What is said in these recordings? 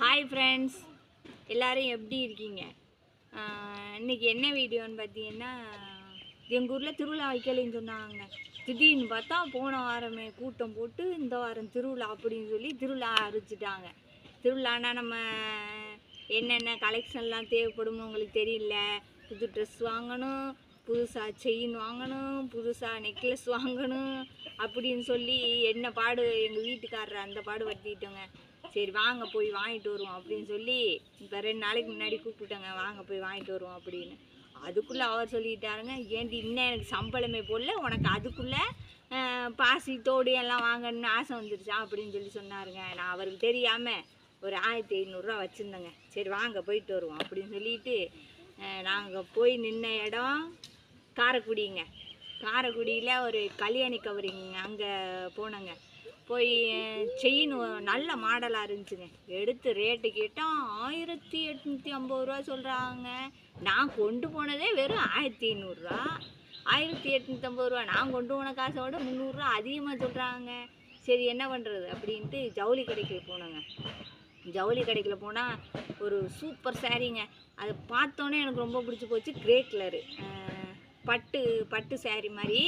Hi friends எல்லோரும் எப்படி இருக்கீங்க? இன்றைக்கி இன்னைக்கு என்ன வீடியோன்னு பார்த்தீங்கன்னா எங்கள் ஊரில் திருவிழா வைக்கலைன்னு சொன்னாங்க. திடீர்னு பார்த்தா போன வாரமே கூட்டம் போட்டு இந்த வாரம் திருவிழா அப்படின்னு சொல்லி திருவிழா அரிச்சிட்டாங்க திருவிழானா நம்ம என்னென்ன கலெக்ஷன்லாம் தேவைப்படுமோ உங்களுக்கு தெரியல. புது ட்ரெஸ் வாங்கணும் புதுசாக செயின் வாங்கணும் புதுசாக நெக்லஸ் வாங்கணும் அப்படின்னு சொல்லி என்ன பாடு எங்கள் வீட்டுக்காரர் அந்த பாடு படுத்திட்டோங்க சரி வாங்க போய் வாங்கிட்டு வருவோம் அப்படின்னு சொல்லி இப்போ ரெண்டு நாளைக்கு முன்னாடி கூப்பிட்டாங்க வாங்க போய் வாங்கிட்டு வருவோம் அப்படின்னு. அதுக்குள்ளே அவர் சொல்லிட்டாருங்க ஏன்டி இன்னும் எனக்கு சம்பளமே போடல உனக்கு அதுக்குள்ளே பாசி தோடு எல்லாம் வாங்கணும்னு ஆசை வந்துருச்சா? அப்படின்னு சொல்லி சொன்னாருங்க. நான் அவருக்கு தெரியாமல் ஒரு ஆயிரத்தி ஐநூறுரூவா வச்சுருந்தேங்க. சரி வாங்க போயிட்டு வருவோம் அப்படின்னு சொல்லிட்டு நாங்கள் போய் நின்ன இடம் காரைக்குடிங்க. காரைக்குடியில் ஒரு கல்யாணி கவரிங் அங்கே போனோங்க. போய் செயின் நல்ல மாடலாக இருந்துச்சுங்க. எடுத்து ரேட்டு கேட்டால் ஆயிரத்தி எட்நூற்றி ஐம்பது ரூபா சொல்கிறாங்க நான் கொண்டு போனதே வெறும் ஆயிரத்தி ஐநூறுரூவா ஆயிரத்தி எட்நூற்றி ஐம்பது ரூபா நான் கொண்டு போன காசை விட முந்நூறுரூவா அதிகமாக சொல்கிறாங்க சரி என்ன பண்ணுறது அப்படின்ட்டு ஜவுளி கடைக்கு போனோங்க. ஜவுளி கடைக்குள்ள போனால் ஒரு சூப்பர் சாரீங்க. அதை பார்த்தோன்னே எனக்கு ரொம்ப பிடிச்சி போச்சு. Grey colour. பட்டு பட்டு சேரீ மாதிரி.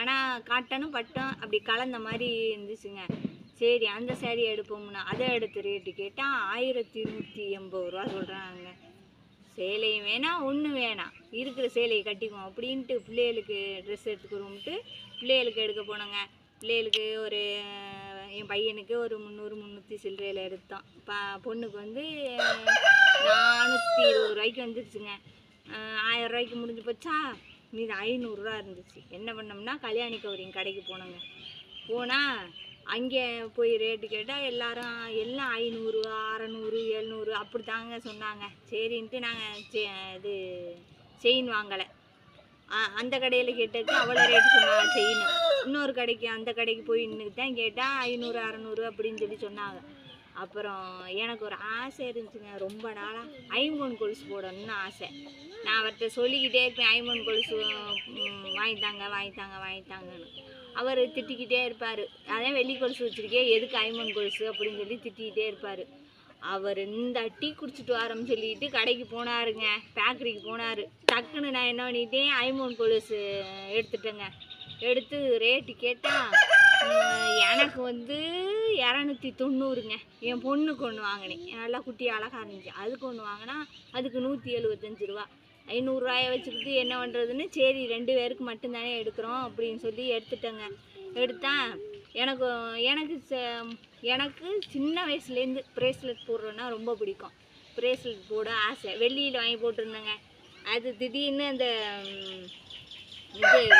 ஆனால் காட்டனும் பட்டும் அப்படி கலந்த மாதிரி இருந்துச்சுங்க. சரி அந்த சேரீ எடுப்போம்னா அதை எடுத்து ரேட்டு கேட்டால் ஆயிரத்தி நூற்றி எண்பது ரூபா சொல்கிறாங்க சேலையும் வேணாம் ஒன்று வேணாம். இருக்கிற சேலையை கட்டிக்குவோம் அப்படின்ட்டு பிள்ளைகளுக்கு ட்ரெஸ் எடுத்துக்கிறோம்ட்டு பிள்ளைகளுக்கு எடுக்க போனோங்க. பிள்ளைகளுக்கு ஒரு என் பையனுக்கு ஒரு முந்நூறு முந்நூற்றி சில்லறையில் எடுத்தோம். பா பொண்ணுக்கு வந்து நானூற்றி இருபது ரூபாய்க்கு வந்துருச்சுங்க. ஆயிரம் ரூபாய்க்கு முடிஞ்சு போச்சா? மீது ஐநூறுரூவா இருந்துச்சு. என்ன பண்ணோம்னா கல்யாணி கௌரிங் கடைக்கு போனோங்க. போனால் அங்கே போய் ரேட்டு கேட்டால் எல்லாரும் எல்லாம் ஐநூறு அறநூறு எழுநூறு அப்படி தாங்க சொன்னாங்க. சரின்ட்டு நாங்கள் செ இது செயின் வாங்கலை. அந்த கடையில் கேட்டதுக்கு அவ்வளோ ரேட்டு சொன்னாங்க செயின் இன்னொரு கடைக்கு அந்த கடைக்கு போய் நின்று தான் கேட்டால் ஐநூறு அறநூறு அப்படின்னு சொல்லி சொன்னாங்க. அப்புறம் எனக்கு ஒரு ஆசை இருந்துச்சுங்க. ரொம்ப நாளாக ஐம்பொன் கொலுசு போடணும்னு ஆசை. நான் அவர்கிட்ட சொல்லிக்கிட்டே இருப்பேன் ஐம்பொன் கொலுசு வாங்கித்தாங்க வாங்கித்தாங்க வாங்கித்தாங்கன்னு அவர் திட்டிக்கிட்டே இருப்பார். அதான் வெள்ளி கொலுசு வச்சுருக்கே எதுக்கு ஐம்பொன் கொலுசு? அப்படின்னு சொல்லி திட்டிக்கிட்டே இருப்பார். அவர் இந்த டீ குடிச்சிட்டு வரோம்னு சொல்லிட்டு கடைக்கு போனாருங்க ஃபேக்ட்ரிக்கு போனார். டக்குன்னு நான் என்ன பண்ணிட்டேன் ஐம்பொன் கொலுசு எடுத்துட்டேங்க. எடுத்து ரேட்டு கேட்டால் எனக்கு வந்து இரநூத்தி தொண்ணூறுங்க. என் பொண்ணுக்கு ஒன்று வாங்கினேன். நல்லா குட்டி அழகாக இருந்துச்சு. அதுக்கு ஒன்று வாங்கினா அதுக்கு நூற்றி எழுபத்தஞ்சு ரூபா. ஐநூறுரூவாயை வச்சுக்கிட்டு என்ன பண்ணுறதுன்னு சரி ரெண்டு பேருக்கு மட்டும்தானே எடுக்கிறோம் அப்படின்னு சொல்லி எடுத்துட்டேங்க. எடுத்தேன் எனக்கு எனக்கு ச- எனக்கு சின்ன வயசுலேருந்து ப்ரேஸ்லெட் போடுறோன்னா ரொம்ப பிடிக்கும். ப்ரேஸ்லெட் போட ஆசை. வெள்ளியில் வாங்கி போட்டிருந்தேங்க. அது திடீர்னு அந்த இது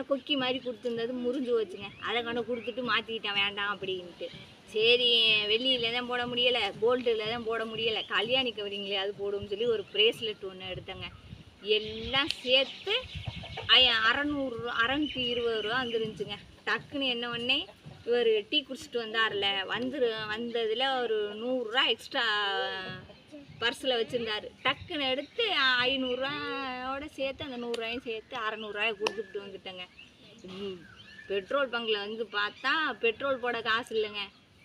என்ன கொக்கி மாதிரி கொடுத்துருந்தது முறிஞ்சு வச்சுங்க அதை கொண்டு கொடுத்துட்டு மாற்றிக்கிட்டேன் வேண்டாம் அப்படின்ட்டு. சரி வெள்ளியில் தான் போட முடியலை கோல்டில் தான் போட முடியலை. கல்யாணி கவரிங்களே அது போடுவோம்னு சொல்லி ஒரு ப்ரேஸ்லெட் ஒன்று எடுத்தேங்க. எல்லாம் சேர்த்து அறநூறு அறநூற்றி இருபது ரூபா வந்துருந்துச்சுங்க. டக்குன்னு என்ன பண்ணேன் இவர் டீ குடிச்சிட்டு வந்தார்ல வந்துரு வந்ததில் ஒரு நூறுரூவா எக்ஸ்ட்ரா பர்ஸில் வச்சுருந்தாரு. டக்குன்னு எடுத்து ஐநூறுரூவாயோட சேர்த்து அந்த நூறுரூவாயும் சேர்த்து அறநூறுவாயை கொடுத்துட்டு வந்துட்டேங்க. பெட்ரோல் பங்கில் வந்து பார்த்தா பெட்ரோல் போட காசு இல்லைங்க.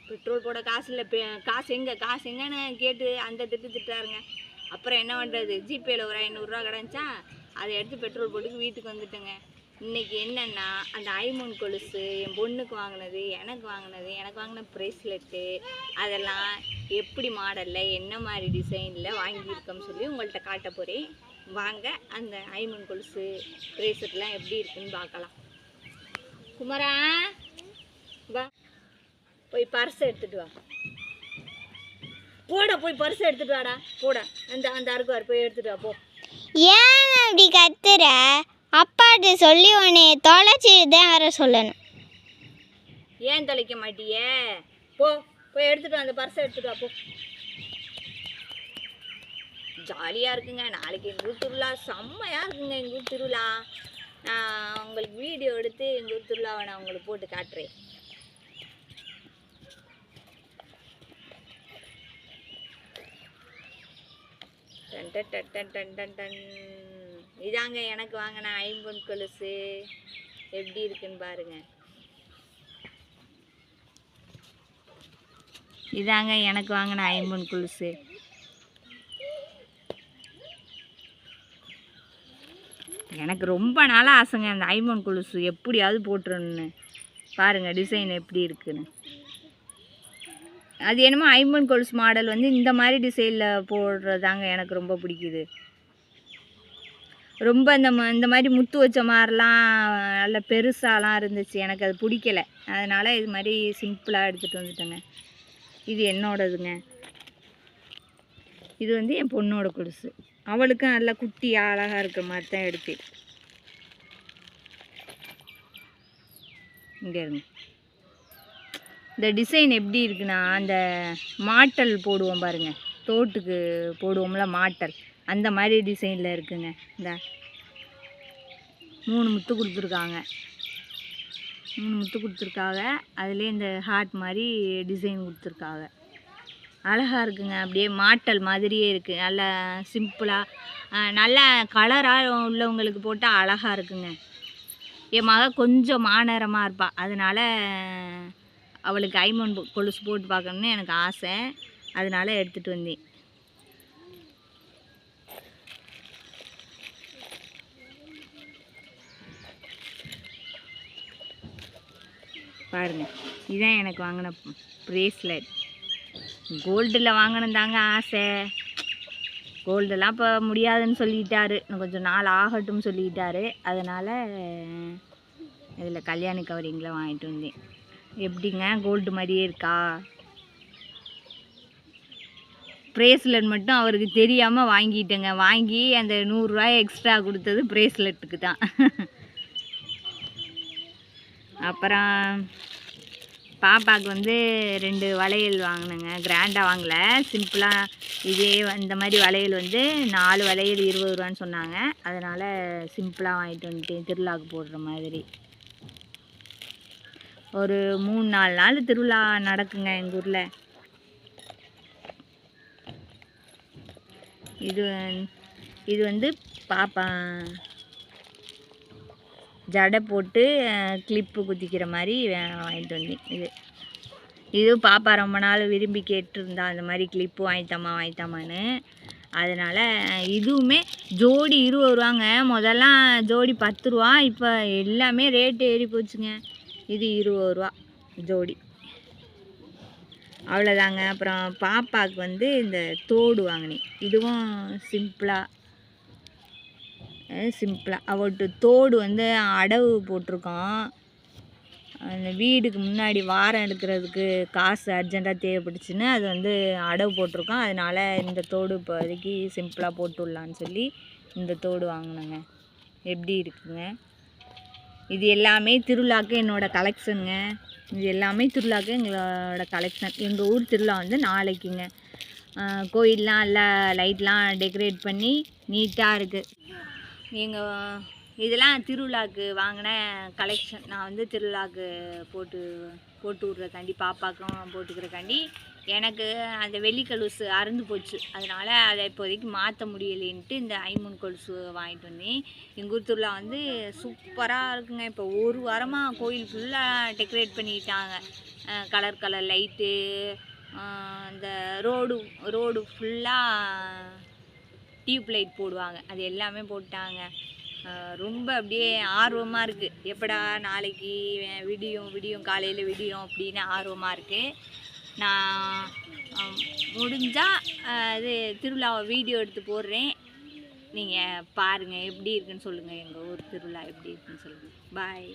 பெட்ரோல் போட காசு இல்லை பெ காசு எங்கே காசு எங்கன்னு கேட்டு அந்த திட்டு திட்டாருங்க. அப்புறம் என்ன பண்ணுறது ஜிபேயில் ஒரு ஐநூறுரூவா கிடந்துச்சா அதை எடுத்து பெட்ரோல் போட்டுக்கு வீட்டுக்கு வந்துட்டேங்க. இன்னைக்கு என்னென்னா அந்த ஐமோன் கொலுசு என் பொண்ணுக்கு வாங்கினது எனக்கு வாங்கினது எனக்கு வாங்கின ப்ரேஸ்லெட்டு அதெல்லாம் எப்படி மாடலில் என்ன மாதிரி டிசைனில் வாங்கியிருக்கோம்னு சொல்லி உங்கள்கிட்ட காட்ட போகிறேன் வாங்க அந்த ஐமோன் கொலுசு ப்ரேஸ்லெட்லாம் எப்படி இருக்குன்னு பார்க்கலாம். குமரா வா. போய் பர்ஸ் எடுத்துகிட்டு வா. போட போய் பர்ஸ் எடுத்துகிட்டு வாடா. போடா. அந்த அந்த அருக்குவார் போய் எடுத்துகிட்டு வா போ. ஏன் அப்படி கத்துற? அப்பாட்டு சொல்லி உன்னை தொலைச்சிதான் தான் வர சொல்லணும். ஏன் தொலைக்க மாட்டியே? போ போய் எடுத்துகிட்டு அந்த பர்ஸை எடுத்துட்டு வா போ. ஜாலியாக இருக்குங்க. நாளைக்கு எங்கள் ஊர் திருவிழா. செம்மையாக இருக்குங்க எங்கள் ஊர் திருவிழா. நான் உங்களுக்கு வீடியோ எடுத்து எங்கள் ஊர் திருவிழாவை நான் உங்களுக்கு போட்டு காட்டுறேன். டன் டன் டன் டன் டன் டன் டன். இதாங்க எனக்கு வாங்கின ஐம்பொன் கொலுசு. எப்படி இருக்குன்னு பாருங்க. இதாங்க எனக்கு வாங்கின ஐம்பொன் கொலுசு. எனக்கு ரொம்ப நாளாக ஆசைங்க அந்த ஐம்பொன் கொலுசு எப்படியாவது போட்டுருன்னு பாருங்க டிசைன் எப்படி இருக்குன்னு. அது என்னமோ ஐம்பொன் கொலுசு மாடல் வந்து இந்த மாதிரி டிசைனில் போடுறதாங்க எனக்கு ரொம்ப பிடிக்குது. ரொம்ப இந்த ம- இந்த மாதிரி முத்து வச்ச மாதிரிலாம் நல்ல பெருசாலாம் இருந்துச்சு. எனக்கு அது பிடிக்கல. அதனால் இது மாதிரி சிம்பிளாக எடுத்துகிட்டு வந்துட்டேங்க. இது என்னோடதுங்க. இது வந்து என் பொண்ணோட கொலுசு. அவளுக்கும் நல்லா குட்டியாக அழகாக இருக்கிற மாதிரி தான் எடுத்தேன் இங்கே இருங்க. இந்த டிசைன் எப்படி இருக்குன்னா அந்த மாட்டல் போடுவோம் பாருங்கள் தோட்டுக்கு போடுவோம்ல மாட்டல். அந்த மாதிரி டிசைனில் இருக்குங்க. இந்த மூணு முத்து கொடுத்துருக்காங்க. மூணு முத்து கொடுத்துருக்காங்க. அதுலேயே இந்த ஹார்ட் மாதிரி டிசைன் கொடுத்துருக்காங்க. அழகாக இருக்குங்க. அப்படியே மாட்டல் மாதிரியே இருக்குது நல்லா சிம்பிளாக நல்ல கலராக உள்ளவங்களுக்கு போட்டால் அழகாக இருக்குங்க. என் மக கொஞ்சம் மாநேரமாக இருப்பாள் அதனால் அவளுக்கு ஐமன் கொலுசு போட்டு பார்க்கணுன்னு எனக்கு ஆசை. அதனால் எடுத்துகிட்டு வந்தேன். பாருங்கள் இதுதான் எனக்கு வாங்கின ப்ரேஸ்லெட் கோல்டில் வாங்கணும் ஆசை. கோல்டெல்லாம் இப்போ முடியாதுன்னு சொல்லிட்டாரு. இன்னும் கொஞ்சம் நாள் ஆகட்டும் சொல்லிட்டாரு. அதனால் இதில் கல்யாண கவரிங்கில் வாங்கிட்டு வந்தேன். எப்படிங்க? கோல்டு மாதிரியே இருக்கா? ப்ரேஸ்லெட் மட்டும் அவருக்கு தெரியாமல் வாங்கிட்டேங்க. வாங்கி அந்த நூறுரூவாய் எக்ஸ்ட்ரா கொடுத்தது ப்ரேஸ்லெட்டுக்கு தான். அப்புறம் பாப்பாவுக்கு வந்து ரெண்டு வளையல் வாங்கினேங்க. கிராண்டாக வாங்கலை. சிம்பிளாக இதே இந்த மாதிரி வளையல் வந்து நாலு வளையல் இருபது ரூபான்னு சொன்னாங்க. அதனால் சிம்பிளாக வாங்கிட்டு வந்துட்டேன். திருவிழாவுக்கு போடுற மாதிரி. ஒரு மூணு நாலு நாள் திருவிழா நடக்குங்க எங்கள் ஊரில். இது இது வந்து பாப்பா ஜடை போட்டு கிளிப்பு குத்திக்கிற மாதிரி வாங்கிட்டு வந்தேன். இது. இது பாப்பா ரொம்ப நாள் விரும்பி கேட்டிருந்தா அந்த மாதிரி கிளிப்பு வாங்கித்தாம்மா வாங்கித்தாமான்னு அதனால் இதுவுமே ஜோடி இருபது ரூபாங்க முதல்லாம் ஜோடி பத்து ரூபா இப்போ எல்லாமே ரேட்டு ஏறி போச்சுங்க. இது இருபது ரூபா ஜோடி. அவ்வளோதாங்க அப்புறம் பாப்பாவுக்கு வந்து இந்த தோடு வாங்கினேன். இதுவும் சிம்பிளாக சிம்பிளாக அவட்டு தோடு வந்து அடவு போட்டிருக்கோம் அந்த வீடுக்கு முன்னாடி வாரம் எடுக்கிறதுக்கு காசு அர்ஜெண்ட்டாக தேவைப்பட்டுச்சுன்னு அது வந்து அடவு போட்டிருக்கோம் அதனால் இந்த தோடு இப்போதைக்கு சிம்பிளாக போட்டு விட்லான்னு சொல்லி இந்த தோடு வாங்கினேங்க. எப்படி இருக்குங்க? இது எல்லாமே திருவிழாக்கு என்னோடய கலெக்ஷனுங்க இது எல்லாமே திருவிழாக்கு எங்களோட கலெக்ஷன் எங்கள் ஊர் திருவிழா வந்து நாளைக்குங்க. கோயிலெலாம் எல்லாம் லைட்லாம் டெக்கரேட் பண்ணி நீட்டாக இருக்குது எங்கள் இதெல்லாம் திருவிழாக்கு வாங்கின கலெக்ஷன் நான் வந்து திருவிழாக்கு போட்டு போட்டு விட்றக்காண்டி பாப்பாக்கும் போட்டுக்கிறக்காண்டி எனக்கு அந்த வெள்ளி கழுசு அறுந்து போச்சு. அதனால் அதை இப்போதைக்கு மாற்ற முடியலைன்ட்டு இந்த ஐமூன் கொலுசு வாங்கிட்டு வந்தேன். எங்கள் ஊர் திருவிழா வந்து சூப்பராக இருக்குங்க. இப்போ ஒரு வாரமாக கோயில் ஃபுல்லாக டெக்கரேட் பண்ணிட்டாங்க. கலர் கலர் லைட்டு இந்த ரோடு ரோடு ஃபுல்லாக டியூப் லைட் போடுவாங்க. அது எல்லாமே போட்டாங்க. ரொம்ப அப்படியே ஆர்வமாக இருக்குது எப்படா நாளைக்கு விடியும் விடியும் காலையில் விடியும் அப்படின்னு ஆர்வமாக இருக்குது நான் முடிஞ்சால் இது திருவிழாவை வீடியோ எடுத்து போடுறேன். நீங்கள் பாருங்கள் எப்படி இருக்குன்னு சொல்லுங்கள் எங்கள் ஊர் திருவிழா எப்படி இருக்குன்னு சொல்லுங்கள் பாய்